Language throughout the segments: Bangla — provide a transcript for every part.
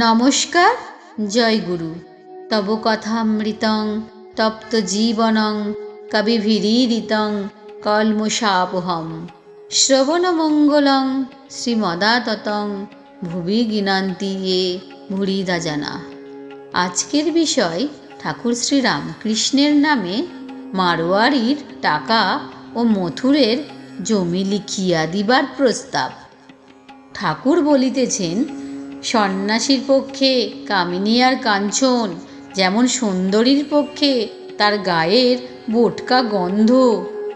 নমস্কার, জয় গুরু। তব কথামৃতং তপ্ত জীবনং কবিভিরীরিতং কলমুষাপহম। শ্রবণমঙ্গলং শ্রীমদাততং ভুবি গিনান্তি এ ভুরিদা জানা আজকের বিষয় ঠাকুর শ্রীরাম কৃষ্ণের নামে মারোয়ারির টাকা ও মথুরের জমি লিখিয়া দিবার প্রস্তাব। ঠাকুর বলিতেছেন সন্ন্যাসীর পক্ষে কামিনী আর কাঞ্চন, যেমন সুন্দরীর পক্ষে তার গায়ের বোটকা গন্ধ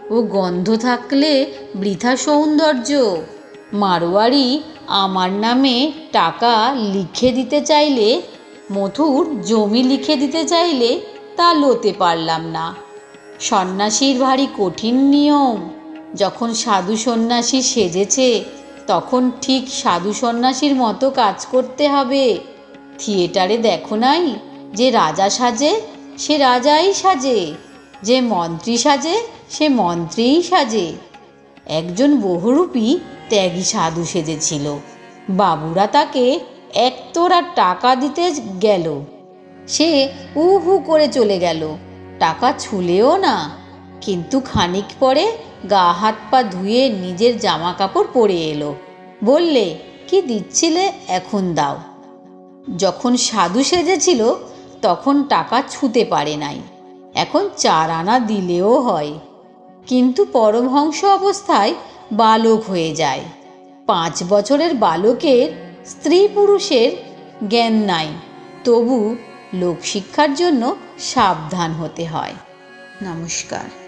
ও গন্ধ থাকলে বৃথা সৌন্দর্য। মারোয়ারি আমার নামে টাকা লিখে দিতে চাইলে, মথুর জমি লিখে দিতে চাইলে তা লোতে পারলাম না। সন্ন্যাসীর ভারী কঠিন নিয়ম, যখন সাধু সন্ন্যাসী সেজেছে তখন ঠিক সাধু সন্ন্যাসীর মতো কাজ করতে হবে। থিয়েটারে দেখো নাই যে রাজা সাজে, সে রাজাই সাজে, যে মন্ত্রী সাজে, সে মন্ত্রীই সাজে। একজন বহুরূপী ত্যাগী সাধু সেজেছিল। বাবুরা তাকে একতোরা টাকা দিতে গেল। সে হু হু করে চলে গেল। টাকা ছুলেও না, কিন্তু খানিক পরে গা হাত পা ধুয়ে নিজের জামা কাপড় পরে এলো। বললে, কি দিচ্ছিলে? এখন দাও। যখন সাধু সেজেছিল, তখন টাকা ছুতে পারে নাই। এখন চার আনা দিলেও হয়। কিন্তু পরমহংস অবস্থায় বালক হয়ে যায়। পাঁচ বছরের বালকের স্ত্রী পুরুষের জ্ঞান নাই। তবু লোকশিক্ষার জন্য সাবধান হতে হয়। নমস্কার।